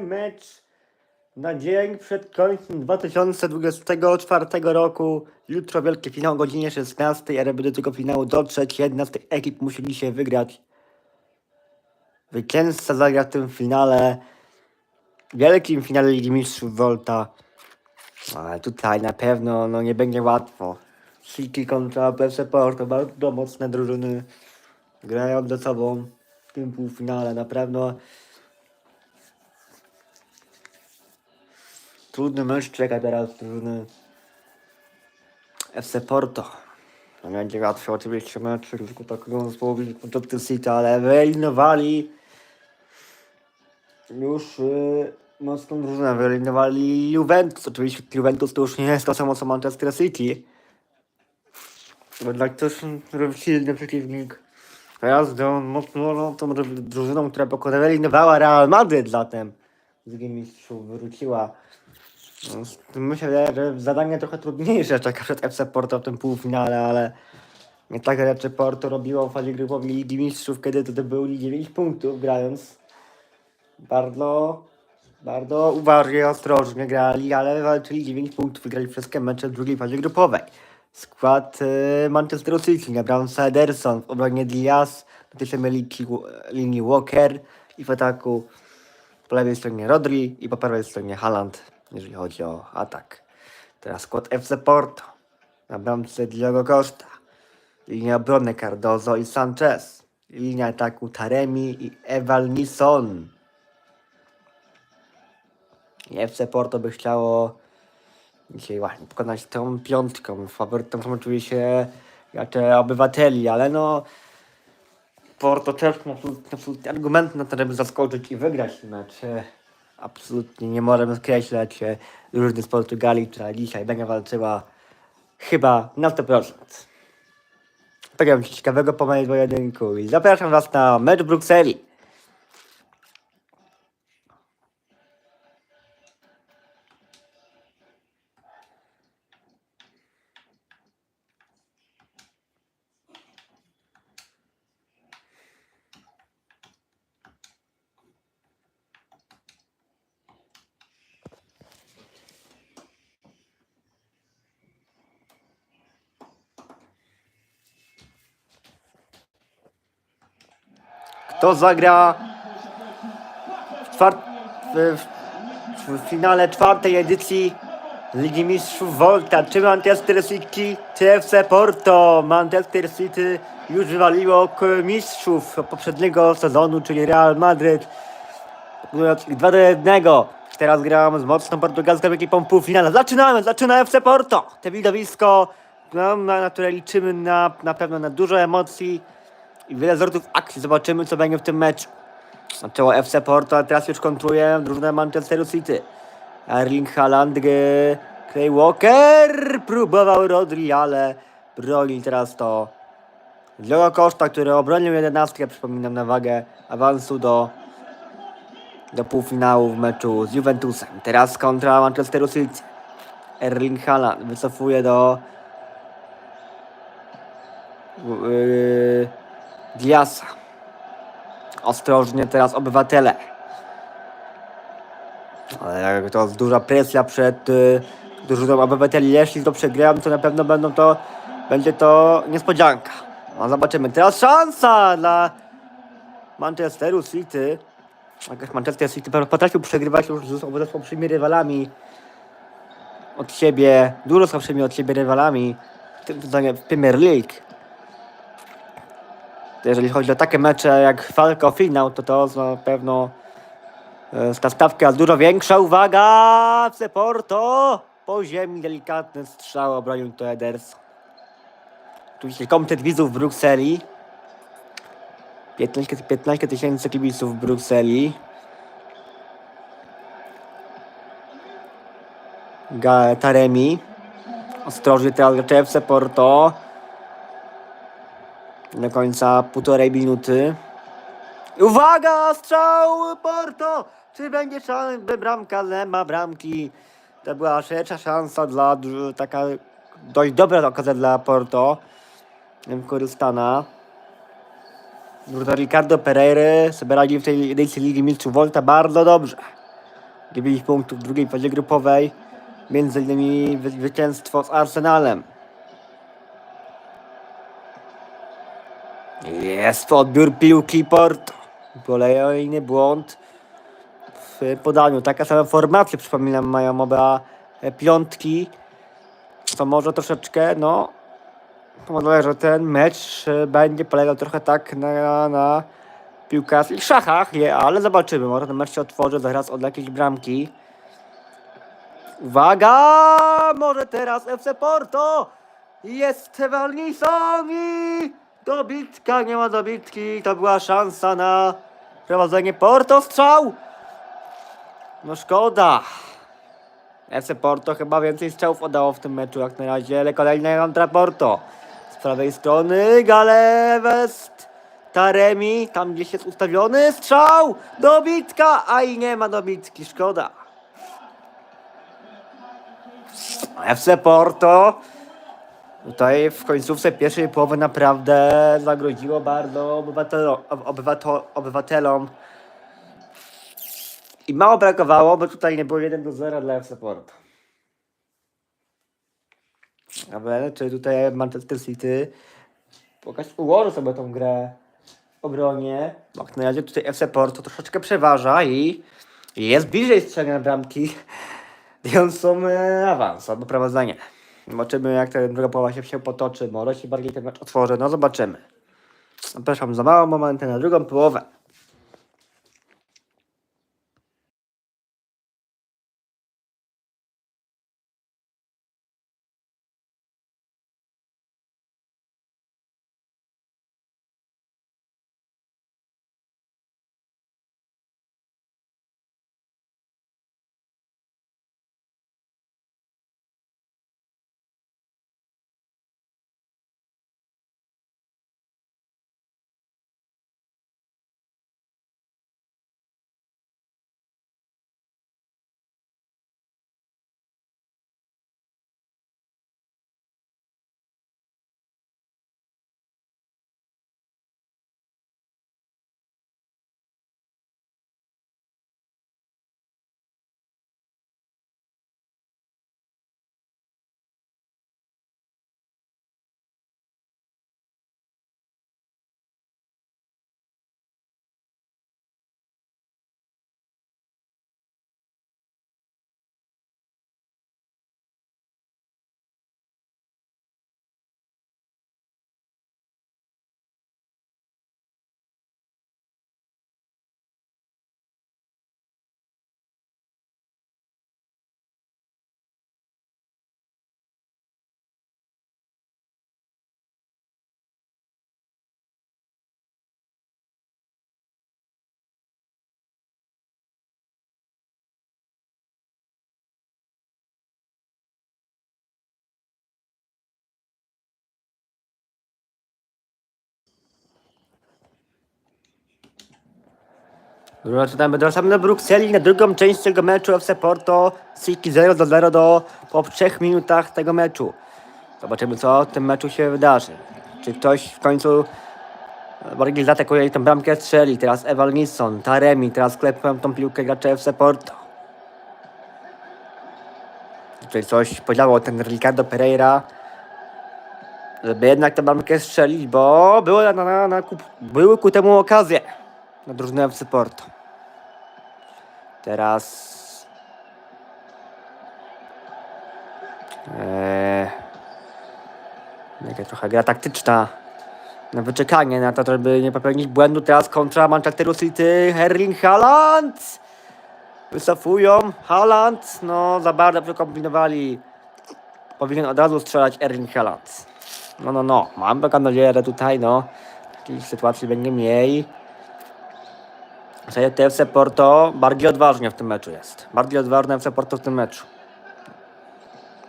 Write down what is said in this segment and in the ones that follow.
Mecz na dzień przed końcem 2024 roku. Jutro wielki finał o godzinie 16, ale do tego finału dotrzeć. Jedna z tych ekip musi dzisiaj wygrać. Zwycięzca zagra w tym finale. Wielkim finale Ligi Mistrzów Volta. Ale tutaj na pewno no, nie będzie łatwo. City kontra PSP Porto, bardzo mocne drużyny. Grają ze sobą w tym półfinale. Na pewno trudny mecz czeka teraz drużyny FC Porto. To będzie łatwy oczywiście mecz, tylko tak no, zespołu Manchester City, ale wyeliminowali już yy, mocną drużynę. Wyeliminowali Juventus. Oczywiście Juventus to już nie jest to samo co Manchester City. Jednak też silny przeciwnik. Teraz mocno no, tą drużyną, która eliminowała Real Madryt latem. Z Mistrzów wróciła. No, Myślę, że zadanie trochę trudniejsze czeka przed FC Porto w tym półfinale, ale nie tak rzeczy Porto robiło w fazie grupowej Ligi Mistrzów, kiedy to zdobyli 9 punktów grając bardzo, bardzo uważnie ostrożnie grali, ale walczyli 9 punktów, wygrali wszystkie mecze w drugiej fazie grupowej. Skład y, Manchester City na bramce Ederson, w obronie Diaz, samej linii Walker i w ataku po lewej stronie Rodri i po prawej stronie Haaland, jeżeli chodzi o atak. Teraz skład FC Porto na bramce Diogo Costa, linia obrony Cardozo i Sanchez, linia ataku Taremi i Evalmison. I FC Porto by chciało dzisiaj właśnie pokonać tą piątką. Faworytem są oczywiście raczej obywateli, ale no Porto też ma absolutnie argument na to, żeby zaskoczyć i wygrać mecz. Absolutnie nie możemy skreślać e, drużyny z Portugalii, która dzisiaj będzie walczyła chyba na 100%. Tego ciekawego po mojej pojedynku i zapraszam Was na mecz Brukseli. Kto zagra w, czwart- w, w, finale czwartej edycji Ligi Mistrzów Volta? Czy Manchester City, czy FC Porto? Manchester City już wywaliło mistrzów poprzedniego sezonu, czyli Real ich 2 do 1. Teraz gramy z mocną portugalską ekipą półfinale. Zaczynamy, zaczyna FC Porto. Te widowisko, no, na, na które liczymy na, na pewno na dużo emocji i wiele zwrotów akcji. Zobaczymy, co będzie w tym meczu. Zaczęło FC Porto, a teraz już kontruje drużynę Manchesteru City. Erling Haaland, Clay Walker, próbował Rodri, ale broni teraz to Diogo Costa, który obronił jedenastkę, przypominam, na wagę awansu do, do półfinału w meczu z Juventusem. Teraz kontra Manchesteru City. Erling Haaland wycofuje do yy, Diasa. Ostrożnie teraz obywatele. Ale jak to jest duża presja przed y, drużyną obywateli. Jeśli to przegram, to na pewno będą to, będzie to niespodzianka. No zobaczymy. Teraz szansa dla Manchesteru City. Jakoś Manchester City potrafił przegrywać już z ze słabszymi rywalami od siebie, dużo słabszymi od siebie rywalami w Premier League. Jeżeli chodzi o takie mecze jak Falco finał, to to na pewno e, ta stawka jest dużo większa. Uwaga! FC Porto! Po ziemi delikatny strzał obronił to Ederson. Oczywiście komitet widzów w Brukseli. 15 15 tysięcy kibiców w Brukseli. Taremi. Ostrożnie teraz Porto. Do końca półtorej minuty. Uwaga! Strzał Porto! Czy będzie szans, by bramka nie ma bramki? To była trzecia szansa dla taka dość dobra okazja dla Porto. Wykorzystana. Drużyna Ricardo Pereira sobie radzi w tej edycji Ligi Mistrzów Volta bardzo dobrze. 9 punktów w drugiej fazie grupowej. Między innymi wy- zwycięstwo z Arsenalem. Jest odbiór piłki Porto. Kolejny błąd w podaniu. Taka sama formacja, przypominam, mają oba e, piątki. To może troszeczkę, no, Powoduje, że ten mecz e, będzie polegał trochę tak na, na piłkarskich szachach, ale zobaczymy. Może ten mecz się otworzy zaraz od jakiejś bramki. Uwaga! Może teraz FC Porto! Jest Walnison i dobitka, nie ma dobitki. To była szansa na prowadzenie Porto. Strzał! No szkoda. FC Porto chyba więcej strzałów oddało w tym meczu jak na razie, ale kolejny kontra Porto. Z prawej strony Galewest, Taremi, tam gdzieś jest ustawiony, strzał, dobitka, a i nie ma dobitki, szkoda. FC Porto tutaj w końcówce pierwszej połowy naprawdę zagroziło bardzo obywatelo, obywato, obywatelom i mało brakowało, bo tutaj nie było 1 do 0 dla FC Porto. Ale czy tutaj Manchester City pokaż ułoży sobie tą grę w obronie. Bo jak na razie tutaj FC Porto troszeczkę przeważa i jest bliżej strzelania bramki, więc są e, awans albo prowadzenie. Zobaczymy jak ta druga połowa się, się potoczy. Może się bardziej ten mecz otworzy. No zobaczymy. Zapraszam za mało momenty na drugą połowę. Zaczynamy dołączamy do Brukseli na drugą część tego meczu FC Porto. City 0 do 0 do, po 3 minutach tego meczu. Zobaczymy co w tym meczu się wydarzy. Czy ktoś w końcu e, bardziej zaatakuje i tę bramkę strzeli. Teraz Eval Nisson, Taremi, teraz klepią tą piłkę gracze FC Porto. Tutaj coś podziałał ten Ricardo Pereira, żeby jednak tę bramkę strzelić, bo były, na, na, na, były ku temu okazje na drużynę FC Porto. Teraz... Eee, jaka trochę gra taktyczna na wyczekanie, na to, żeby nie popełnić błędu. Teraz kontra Manchesteru City, Erling Haaland! Wycofują, Haaland, no za bardzo przekombinowali. Powinien od razu strzelać Erling Haaland. No, no, no, mam taką nadzieję, że tutaj, no, takiej sytuacji będzie mniej. TFC Porto bardziej odważnie w tym meczu jest. Bardziej odważne FC Porto w tym meczu.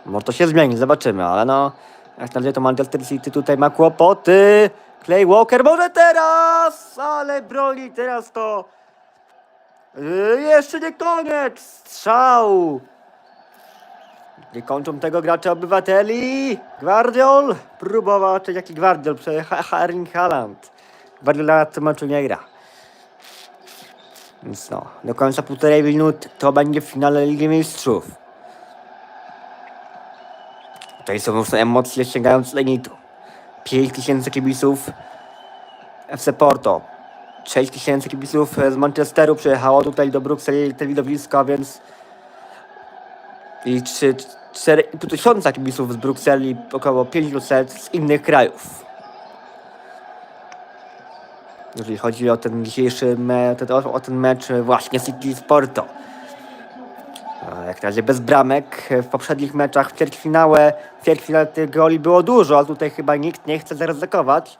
Może to się zmieni, zobaczymy, ale no. Jak na razie to Manchester City tutaj ma kłopoty. Clay Walker może teraz, ale broni teraz to. Yy, jeszcze nie koniec. Strzał. Nie kończą tego gracze obywateli. Gwardiol próbował, czy jaki Gwardiol, przecież Erling Haaland. Gwardiol na tym meczu nie gra. Więc no, do końca półtorej minut to będzie finale Ligi Mistrzów. Tutaj są już emocje sięgające limitu. 5 tysięcy kibiców FC Porto. 6 tysięcy kibiców z Manchesteru przyjechało tutaj do Brukseli te widowiska, więc i 3, 4,5 tysiąca kibiców z Brukseli, około 500 z innych krajów. Jeżeli chodzi o ten dzisiejszy o, ten mecz właśnie City z Porto. Jak na razie bez bramek. W poprzednich meczach w ćwierćfinale, w ćwierćfinale tych goli było dużo, a tutaj chyba nikt nie chce zaryzykować.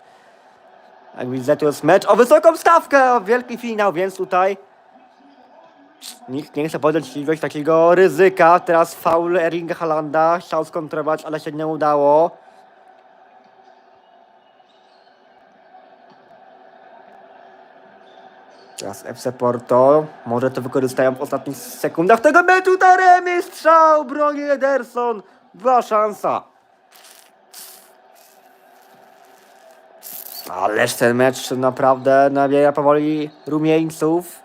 Jak widzę, to jest mecz o wysoką stawkę, o wielki finał, więc tutaj nikt nie chce podjąć jakiegoś takiego ryzyka. Teraz faul Erlinga Halanda, chciał skontrować, ale się nie udało. Teraz FC Porto. Może to wykorzystają w ostatnich sekundach tego meczu. Taremi strzał! Broni Ederson. Była szansa. Ależ ten mecz naprawdę nabiera powoli rumieńców.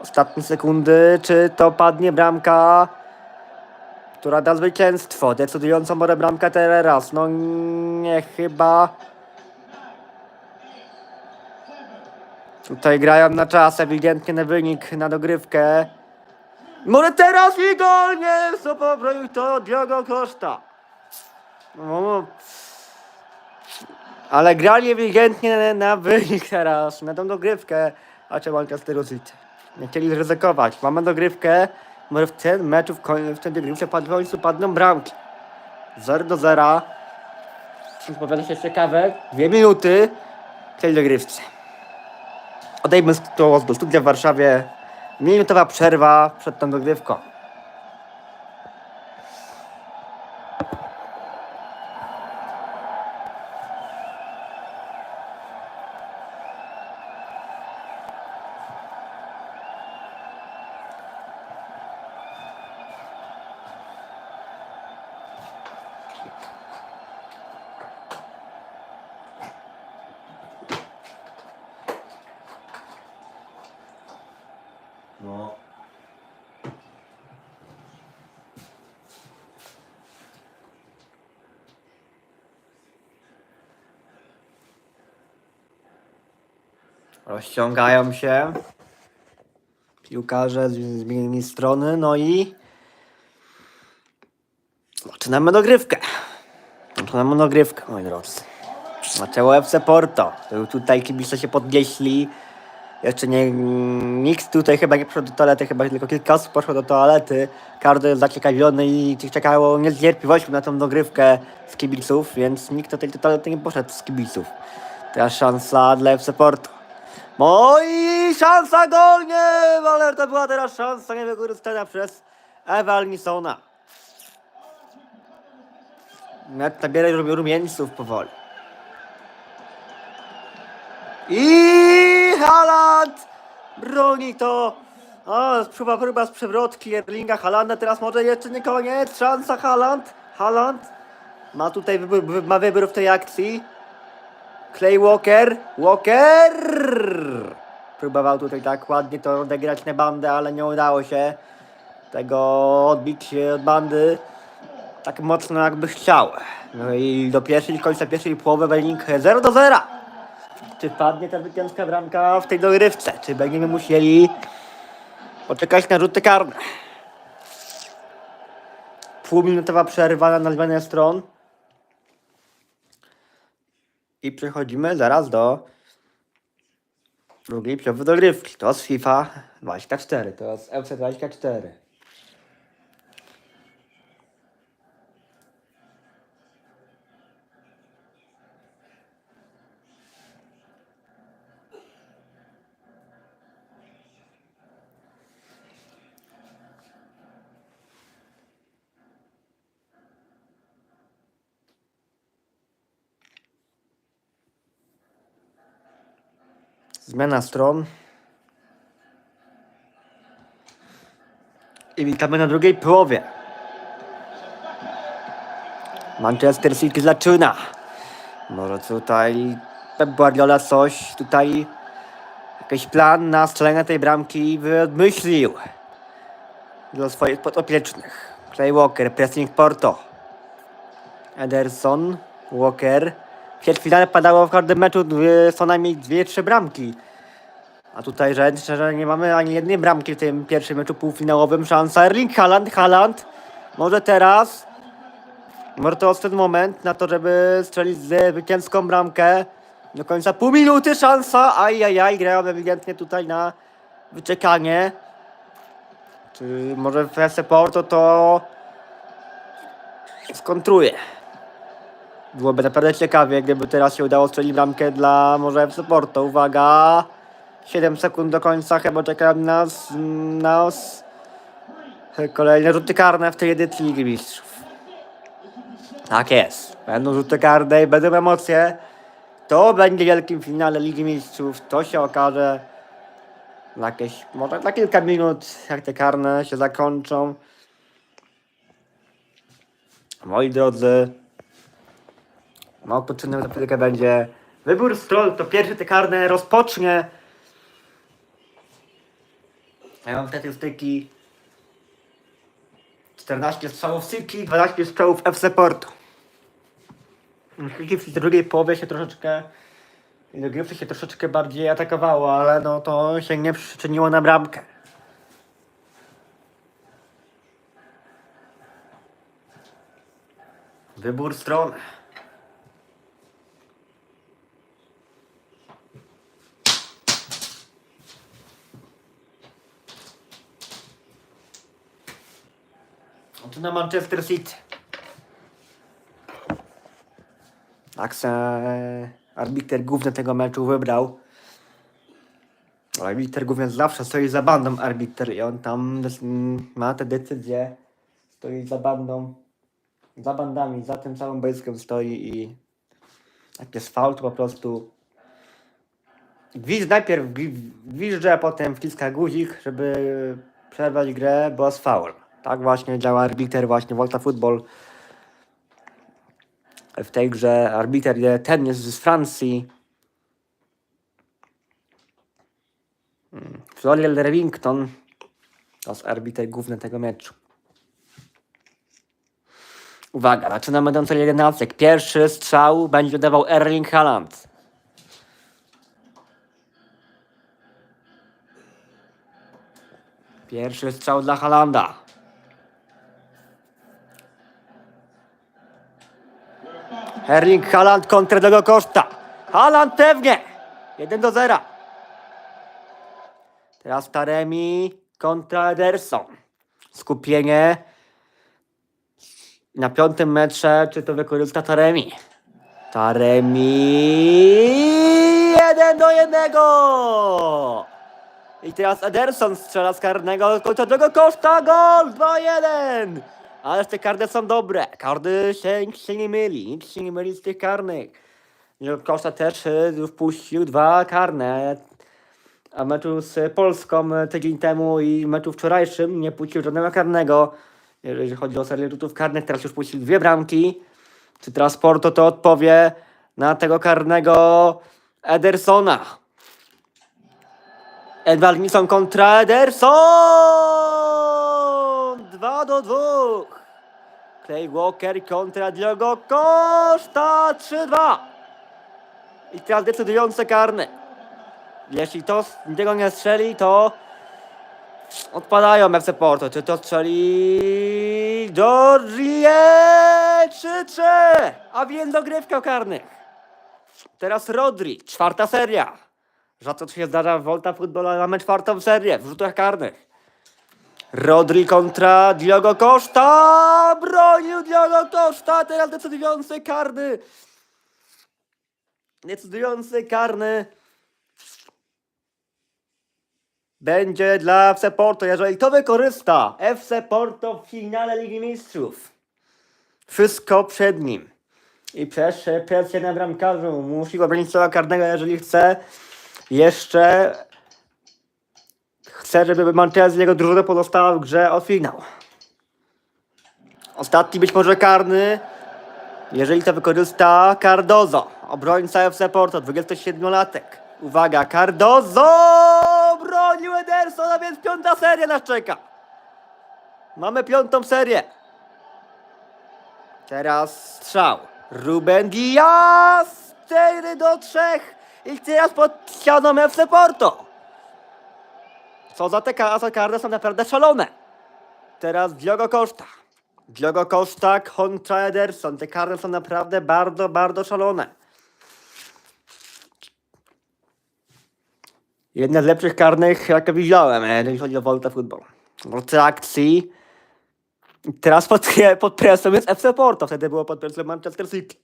Ostatnie sekundy. Czy to padnie bramka, która da zwycięstwo? Decydującą może bramkę teraz. No nie, chyba. Tutaj grają na czas, ewidentnie na wynik, na dogrywkę. Może teraz i gol! Nie, co poprawił to Diogo Costa. No, ale grali ewidentnie na, wynik teraz, na tą dogrywkę. A czy Manchester City? Nie chcieli ryzykować. Mamy dogrywkę. Może w tym meczu, w, w tej dogrywce w końcu padną bramki. 0 do 0. Powiada się ciekawe. Dwie minuty w tej dogrywce. Odejmę to do studia w Warszawie. Minutowa przerwa przed tą dogrywką. Rozciągają się piłkarze z zmienionymi strony, no i zaczynamy dogrywkę. Zaczynamy dogrywkę, moi drodzy. Zaczęło FC Porto. Tutaj kibice się podnieśli. Jeszcze nie, nikt tutaj chyba nie poszedł do toalety, chyba tylko kilka osób poszło do toalety. Każdy jest zaciekawiony i czekało niecierpliwością na tą dogrywkę z kibiców, więc nikt do toalety nie poszedł z kibiców. Teraz szansa dla FC Porto. No i szansa gol, nie! Ale to była teraz szansa niewykorzystana przez Ewa Nisona. Net nabiera rum- rumieńców powoli. I Haaland broni to. O, próba, próba z przewrotki Erlinga Halanda. Teraz może jeszcze nie koniec. Szansa Haaland. Haaland ma tutaj wybór, wy- ma wybór w tej akcji. Clay Walker. Walker! Próbował tutaj tak ładnie to odegrać na bandę, ale nie udało się tego odbić od bandy tak mocno jakby chciał. No i do pierwszej, końca pierwszej połowy wynik 0 do 0. Czy padnie ta zwycięska bramka w tej dogrywce? Czy będziemy musieli poczekać na rzuty karne? Półminutowa przerwa na zmianę stron. I przechodzimy zaraz do drugiej piowy dogrywki. To z FIFA 24, to z FC 24. Zmiana stron. I witamy na drugiej połowie. Manchester City zaczyna. Może tutaj Pep Guardiola coś tutaj jakiś plan na strzelenie tej bramki wymyślił dla swoich podopiecznych. Clay Walker, pressing Porto. Ederson, Walker. W ćwierćfinale padało w każdym meczu dwie, co najmniej dwie, trzy bramki. A tutaj że, nie mamy ani jednej bramki w tym pierwszym meczu półfinałowym. Szansa Erling Haaland, Haaland. Może teraz. Może to ten moment na to, żeby strzelić zwycięską bramkę. Do końca pół minuty szansa. Ajajaj, grają ewidentnie tutaj na wyczekanie. Czy może w Porto to skontruje. Byłoby naprawdę ciekawie, gdyby teraz się udało strzelić bramkę dla może Porto. Uwaga! 7 sekund do końca, chyba czekają nas, nas kolejne rzuty karne w tej edycji Ligi Mistrzów. Tak jest. Będą rzuty karne i będą emocje. To będzie wielkim finale Ligi Mistrzów. To się okaże za jakieś, może za kilka minut, jak te karne się zakończą. Moi drodzy, no odpoczynek za chwilkę będzie wybór stron, to pierwszy te karne rozpocznie. Ja mam statystyki 14 strzałów City, 12 strzałów FC Porto. W drugiej połowie się troszeczkę Dogrywce się troszeczkę bardziej atakowało, ale no to się nie przyczyniło na bramkę. Wybór stron. Oto na Manchester City. Tak se arbiter główny tego meczu wybrał. Arbiter główny zawsze stoi za bandą arbiter i on tam ma te decyzje. Stoi za bandą, za bandami, za tym całym boiskiem stoi i jak jest faul, po prostu gwizd najpierw gwi- gwizdże, potem wciska guzik, żeby przerwać grę, bo jest faul. Tak właśnie działa arbiter właśnie Volta Football w tej grze arbiter ten jest z Francji. Hmm, Florian Revington to jest arbiter główny tego meczu. Uwaga, zaczynamy cel 11. Pierwszy strzał będzie dawał Erling Haaland. Pierwszy strzał dla Halanda. Erling Haaland kontra tego koszta. Haaland pewnie. 1 do 0. Teraz Taremi kontra Ederson. Skupienie. Na piątym metrze, czy to wykorzysta Taremi? Taremi 1 do 1. I teraz Ederson strzela z karnego kontra tego koszta. Gol 2-1. Ależ te karny są dobre. Kardy się, nikt się nie myli. Nikt się nie myli z tych karnych. Koszta też y, wpuścił dwa karne. A meczu z Polską y, tydzień temu i meczu wczorajszym nie puścił żadnego karnego. Jeżeli chodzi o serię rzutów karnych, teraz już puścił dwie bramki. Czy teraz Porto to odpowie na tego karnego Edersona? Edward Nilsson kontra Ederson! 2 do 2. Clay Walker kontra Diogo Costa 3-2. I teraz decydujące karne. Jeśli to tego nie strzeli, to odpadają FC Porto. Czy to strzeli Georgie 3-3. A więc dogrywka karnych. Teraz Rodri, czwarta seria. Rzadko to się zdarza w Volta ale mamy czwartą serię w rzutach karnych. Rodri kontra Diogo Costa. Bronił Diogo Costa. Teraz decydujący karny. Decydujący karny. Będzie dla FC Porto, jeżeli to wykorzysta. FC Porto w finale Ligi Mistrzów. Wszystko przed nim. I przez presję na bramkarzu. Musi obronić strzała karnego, jeżeli chce jeszcze chce, żeby Manchester jego drużyna pozostała w grze o. Ostatni być może karny, jeżeli to wykorzysta Cardozo, obrońca FC Porto, 27-latek. Uwaga, Cardozo! Bronił Ederson, a więc piąta seria nas czeka. Mamy piątą serię. Teraz strzał. Ruben Diaz! 4 do 3. I teraz pod ścianą FC Porto. Co za te ka- za karty są naprawdę szalone. Teraz Diogo Costa. Diogo Costa kontra Ederson. Te karty są naprawdę bardzo, bardzo szalone. Jedna z lepszych karnych, jakie widziałem, e, jeżeli chodzi o Volta Football. W akcji. Teraz pod, pod presją jest FC Porto, wtedy było pod presją Manchester City.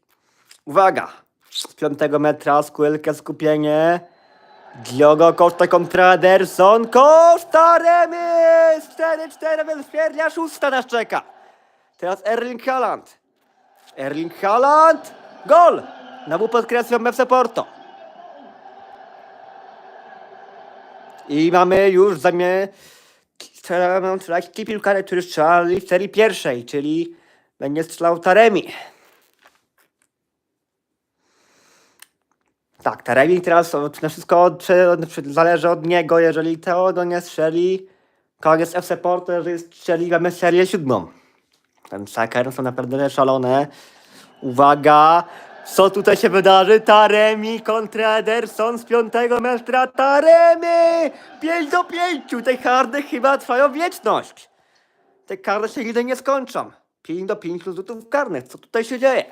Uwaga! Z piątego metra skłylkę, skupienie. Diogo Costa kontra Ederson. Costa remis! 4-4, więc piernia szósta nas czeka. Teraz Erling Haaland. Erling Haaland! Gol! Znowu pod presją FC Porto. I mamy już ci piłkarze, którzy strzelali w serii pierwszej, czyli będzie strzelał Taremi. Tak, Taremi teraz na wszystko od, od, zależy od niego, jeżeli Teodo nie strzeli, koniec FC Porto, jeżeli strzeli, mamy serię siódmą. Ten saker są naprawdę szalone. Uwaga! Co tutaj się wydarzy? Taremi kontra Ederson z piątego metra. Taremi! 5 do 5! Te kardy chyba trwają wieczność. Te kardy się nigdy nie skończą. 5 do 5 rzutów karnych. Co tutaj się dzieje?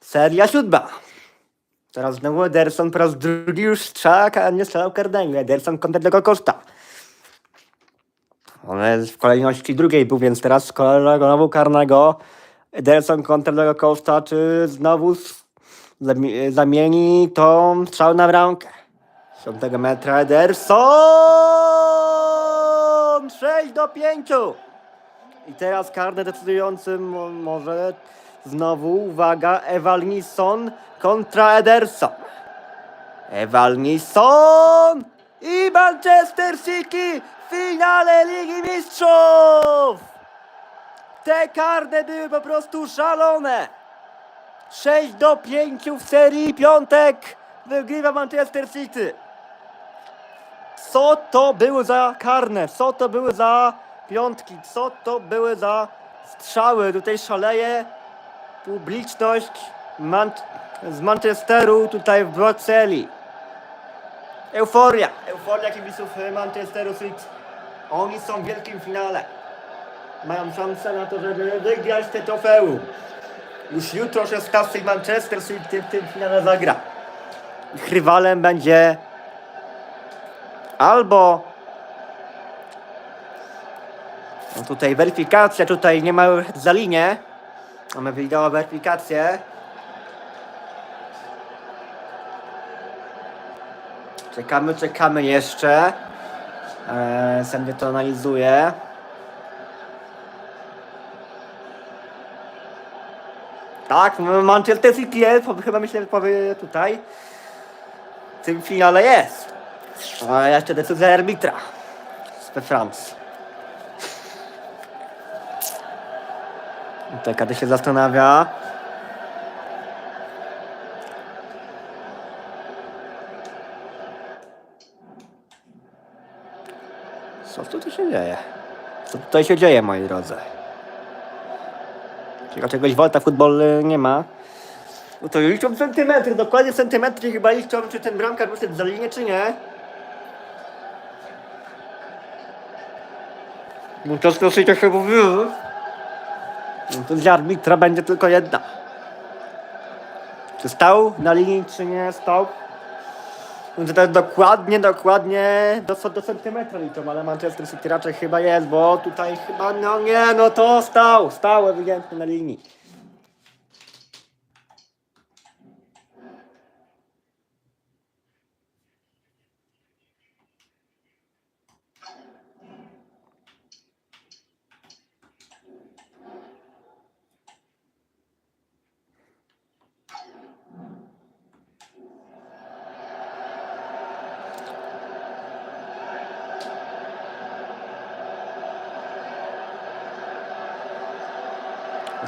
Seria siódma. Teraz znowu Ederson po raz drugi już strzela, a nie strzelał karnego. Ederson kontra tego koszta. On jest w kolejności drugiej był, więc teraz kolejnego znowu karnego. Ederson kontra tego koszta, czy znowu zamieni tą strzał na bramkę. Z 5 metra Ederson! 6 do 5! I teraz karny decydujący mo- może znowu, uwaga, Evalnison kontra Ederson. Evalnison i Manchester City w finale Ligi Mistrzów! Te karne były po prostu szalone! 6 do 5 w serii piątek wygrywa Manchester City. Co to były za karne? Co to były za piątki? Co to były za strzały? Tutaj szaleje publiczność Man z Manchesteru tutaj w Brukseli. Euforia! Euforia kibiców Manchesteru City. Oni są w wielkim finale. Mają szansę na to, żeby wygrać te trofeum. Już jutro 16 Manchester City w tym finale zagra. Ich rywalem będzie albo no tutaj weryfikacja, tutaj nie ma za linię. Mamy wideo weryfikację. Czekamy, czekamy jeszcze. Eee, sędzia to analizuje. Tak, Manchester City jest, chyba myślę, że powie tutaj. W tym finale jest. A jeszcze decyzja arbitra z France. Tutaj każdy się zastanawia. Co tutaj się dzieje? Co tutaj się dzieje, moi drodzy? Czego czegoś Volta futbol nie ma. No to liczą centymetry, dokładnie centymetry chyba liczą, czy ten bramkarz wyszedł za linię, czy nie. No to się mówiło. No dla będzie tylko jedna. Czy stał na linii, czy nie stał? To dokładnie, dokładnie do, do centymetra liczą, ale Manchester City raczej chyba jest, bo tutaj chyba, no nie, no to stał, stał ewidentnie na linii.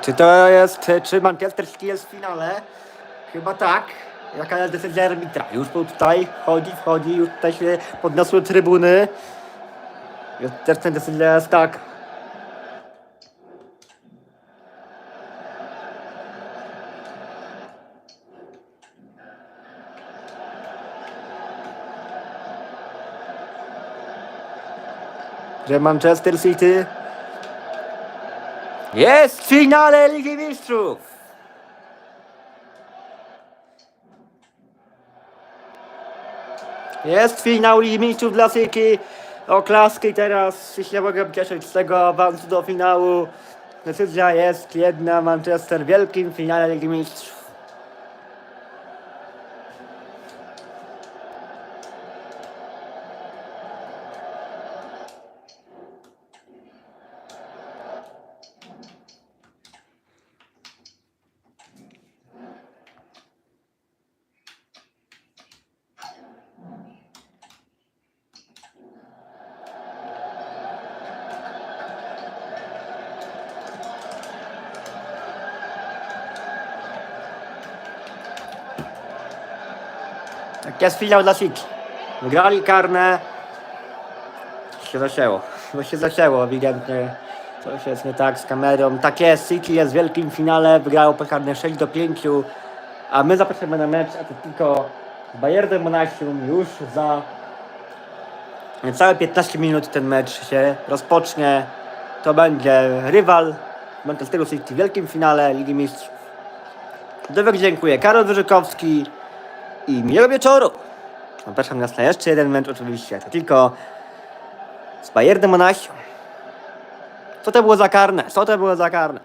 Czy to jest, czy Manchester City jest w finale? Chyba tak. Jaka jest decyzja arbitra? Już tutaj, wchodzi, wchodzi, już tutaj się podniosły trybuny. Jest też ten decyzja jest tak. Że Manchester City jest w finale Ligi Mistrzów. Jest finał Ligi Mistrzów dla City. Oklaski teraz się mogę cieszyć z tego awansu do finału. Decyzja jest jedna. Manchester w wielkim finale Ligi Mistrzów. Tak jest finał dla City. Wygrali karne. Się zacięło. Bo się zacięło ewidentnie. Coś jest nie tak z kamerą. Tak jest, City jest w wielkim finale. Wygrało karne 6 do 5. A my zapraszamy na mecz Atletico z Bayernem Monachium już za niecałe 15 minut ten mecz się rozpocznie. To będzie rywal Manchesteru City w wielkim finale Ligi Mistrzów. Dowek dziękuję. Karol Wyrzykowski i miłego wieczoru. Zapraszam nas na jeszcze jeden mecz oczywiście. To tylko z Bayernem Monachium. Co to było za karne? Co to było za karne?